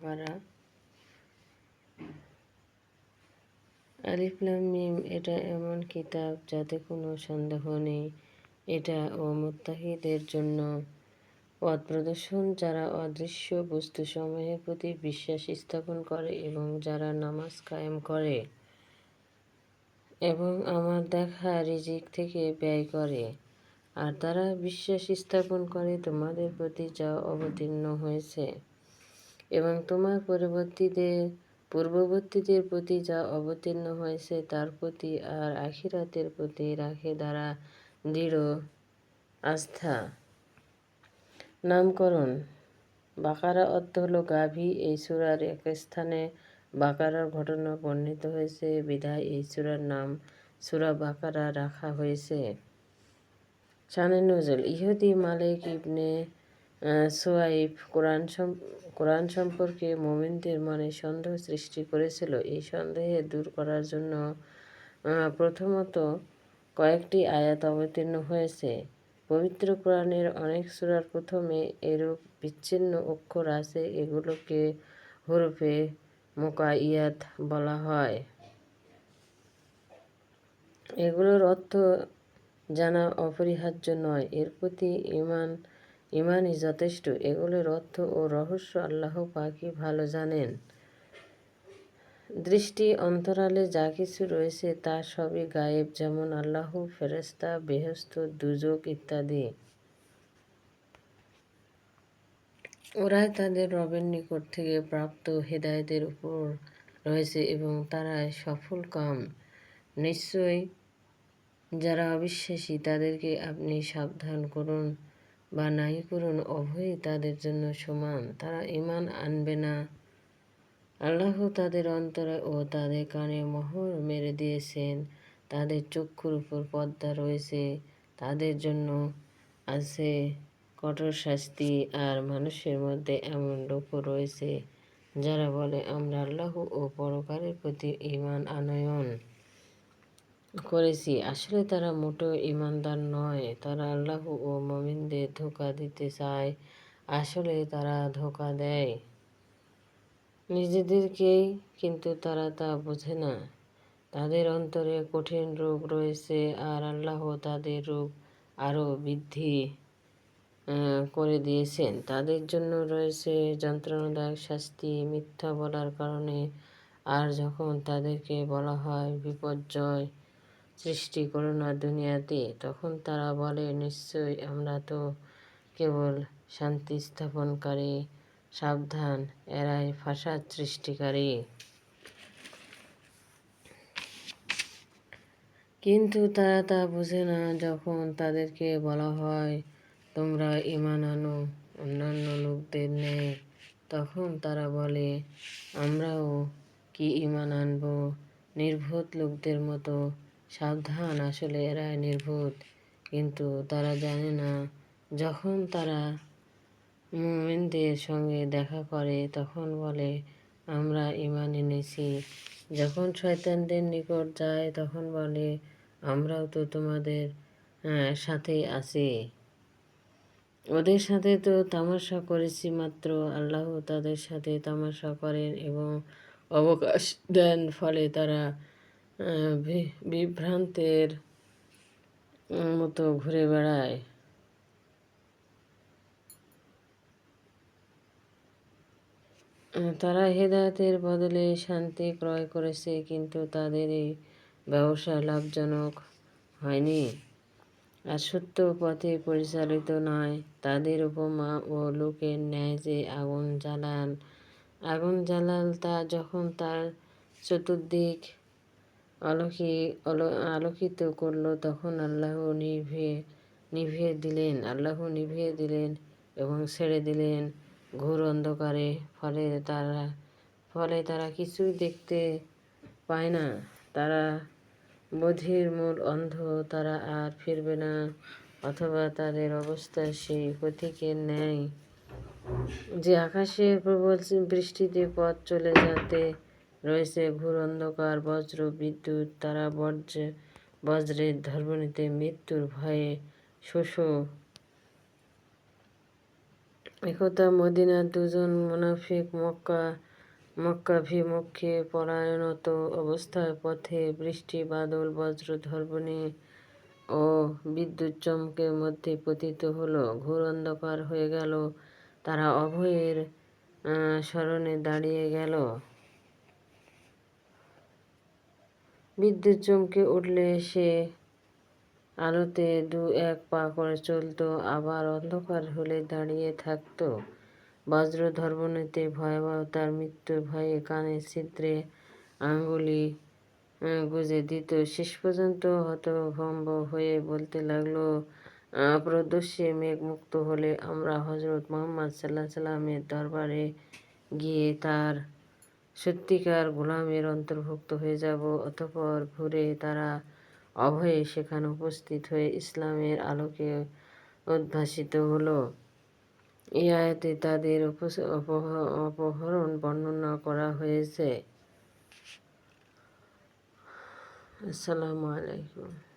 বাকারা আলিফলাম এটা এমন কিতাব যাতে কোনো সন্দেহ নেই। এটা ও মুত্তাহিদের জন্য। পথ প্রদর্শন যারা অদৃশ্য বস্তুসমূহের প্রতি বিশ্বাস স্থাপন করে এবং যারা নামাজ কায়েম করে এবং আমার দেখা রিজিক থেকে ব্যয় করে। আর তারা বিশ্বাস স্থাপন করে, তোমাদের প্রতি যা অবতীর্ণ হয়েছে। এবং তোমার পরবর্তীদের, পূর্ববর্তীদের প্রতি যা অবতীর্ণ হয়েছে তার প্রতি আর আখিরাতের প্রতি রাখে দ্বারা দৃঢ় আস্থা। নামকরণ। বাকারা অর্থ হল গাভী। এই সুরার এক স্থানে বাকারার ঘটনা বর্ণিত হয়েছে। বিধায় এই সুরার নাম সুরা বাকারা রাখা হয়েছে। শানে নজল। ইহুদি মালিক ইবনে সোয়াইফ কোরআন কোরআন সম্পর্কে মোমিনদের মনে সন্দেহ সৃষ্টি করেছিল। এই সন্দেহে দূর করার জন্য প্রথমত কয়েকটি আয়াত অবতীর্ণ হয়েছে। পবিত্র কোরআনের অনেক সুরার প্রথমে এরূপ বিচ্ছিন্ন অক্ষর আছে, এগুলোকে হরফে মোকাইয়াত বলা হয়। এগুলোর অর্থ জানা অপরিহার্য নয়। এর প্রতি ইমান ইমানই যথেষ্ট, এগুলোর অর্থ ও রহস্য আল্লাহ পাকি ভালো জানেন। দৃষ্টি অন্তরালে যা কিছু রয়েছে তা সবই গায়েব, যেমন আল্লাহ ফেরেস্তা বেহস্ত দুজক ইত্যাদি। ওরাই তাদের রবের নিকট থেকে প্রাপ্ত হেদায়তের উপর রয়েছে এবং তারাই সফল কাম। নিশ্চয়ই যারা অবিশ্বাসী, তাদেরকে আপনি সাবধান করুন। বা নাই করুন উভয়ই তাদের জন্য সমান। তারা ইমান আনবে না। আল্লাহ তাদের অন্তরে ও তাদের কানে মোহর মেরে দিয়েছেন। তাদের চক্ষুর উপর পর্দা রয়েছে। তাদের জন্য আছে কঠোর শাস্তি আর মানুষের মধ্যে এমন লোকও রয়েছে যারা বলে, আমরা আল্লাহ ও পরকারের প্রতি ইমান আনয়ন। করেছি। আসলে তারা মোটো ইমানদার নয়। তারা আল্লাহ ও মমিনদের ধোকা দিতে চায়। আসলে তারা ধোকা দেয়। নিজেদেরকেই কিন্তু তারা তা বোঝে না। তাদের অন্তরে কঠিন রোগ রয়েছে আর আল্লাহ তাদের রোগ আরও বৃদ্ধি করে দিয়েছেন। তাদের জন্য রয়েছে যন্ত্রণাদায়ক শাস্তি, মিথ্যা বলার কারণে। আর যখন তাদেরকে বলা হয় বিপর্যয় সৃষ্টি করো না দুনিয়াতে। তখন তারা বলে, নিশ্চয়ই আমরা তো কেবল শান্তি স্থাপনকারী, সাবধান, এরাই ফাঁসাদ সৃষ্টিকারী। কিন্তু তারা তা বুঝে না, যখন তাদেরকে বলা হয়, তোমরা ইমান আনো, অন্যান্য লোকদের নেই। তখন তারা বলে, আমরাও কি ইমান আনব? নির্ভূত লোকদের মতো সাবধান, আসলে এরা নির্ভূত কিন্তু তারা জানে না, যখন তারা মোমেনদের সঙ্গে দেখা করে, তখন বলে, আমরা ইমান এনেছি। যখন শয়তানদের নিকট যায়, তখন বলে, আমরাও তো তোমাদের সাথেই আছি। ওদের সাথে তো তামাশা করেছি মাত্র। আল্লাহ তাদের সাথে তামাশা করেন এবং অবকাশ দেন, ফলে তারা বিভ্রান্তের মতো ঘুরে বেড়ায়। তারা হেদায়তের বদলে শান্তি ক্রয় করেছে, কিন্তু তাদের এই ব্যবসা লাভজনক হয়নি। আর সত্য পথে পরিচালিত নয়, তাদের উপমা ও লোকের ন্যায় যে আগুন জ্বালান, আগুন জ্বালাল তা যখন তার চতুর্দিক আলোকি আলোকিত করল। তখন আল্লাহ নিভিয়ে নিভিয়ে দিলেন, আল্লাহ নিভিয়ে দিলেন এবং ছেড়ে দিলেন ঘোর অন্ধকারে। ফলে তারা ফলে তারা কিছুই দেখতে পায় না। তারা বধির মূল অন্ধ, তারা আর ফিরবে না। অথবা তাদের অবস্থা সেই পথিকের ন্যায়। যে আকাশে প্রবল বৃষ্টিতে পথ চলে যেতে রয়েছে ঘোর অন্ধকার, বজ্র, বিদ্যুৎ, তারা বজ্র বজ্রের ধর্মনীতে মৃত্যুর ভয়ে শোষ। একদা মদিনার দুজন মুনাফিক, মক্কা, মক্কাভিমুখে পলায়নত অবস্থায় পথে বৃষ্টি, বাদল, বজ্র ধর্বণী ও বিদ্যুৎ চমকের মধ্যে পতিত হলো। ঘোর অন্ধকার হয়ে গেল, তারা অভয়ের স্মরণে দাঁড়িয়ে গেল। বিদ্যুৎ চমকে উঠলে সে আলোতে দু এক পা করে চলতো, আবার অন্ধকার হলে দাঁড়িয়ে থাকতো। বজ্র ধর্মনীতে ভয়াবহতার মৃত্যুর ভয়ে কানে ছিদ্রে আঙ্গুলি গুজে দিত। শেষ পর্যন্ত হতভম্ব হয়ে বলতে লাগল প্রদস্যে মেঘ মুক্ত হলে আমরা হজরত মোহাম্মদ সাল্লাহ সাল্লামের দরবারে গিয়ে তার সত্যিকার গোলামের অন্তর্ভুক্ত হয়ে যাব, অতঃপর ঘুরে তারা অভয়ে সেখানে উপস্থিত হয়ে ইসলামের আলোকে উদ্ভাসিত হলো। এই আয়াতে তাদের অপহ- অপহরণ বর্ণনা করা হয়েছে। আসসালামু আলাইকুম।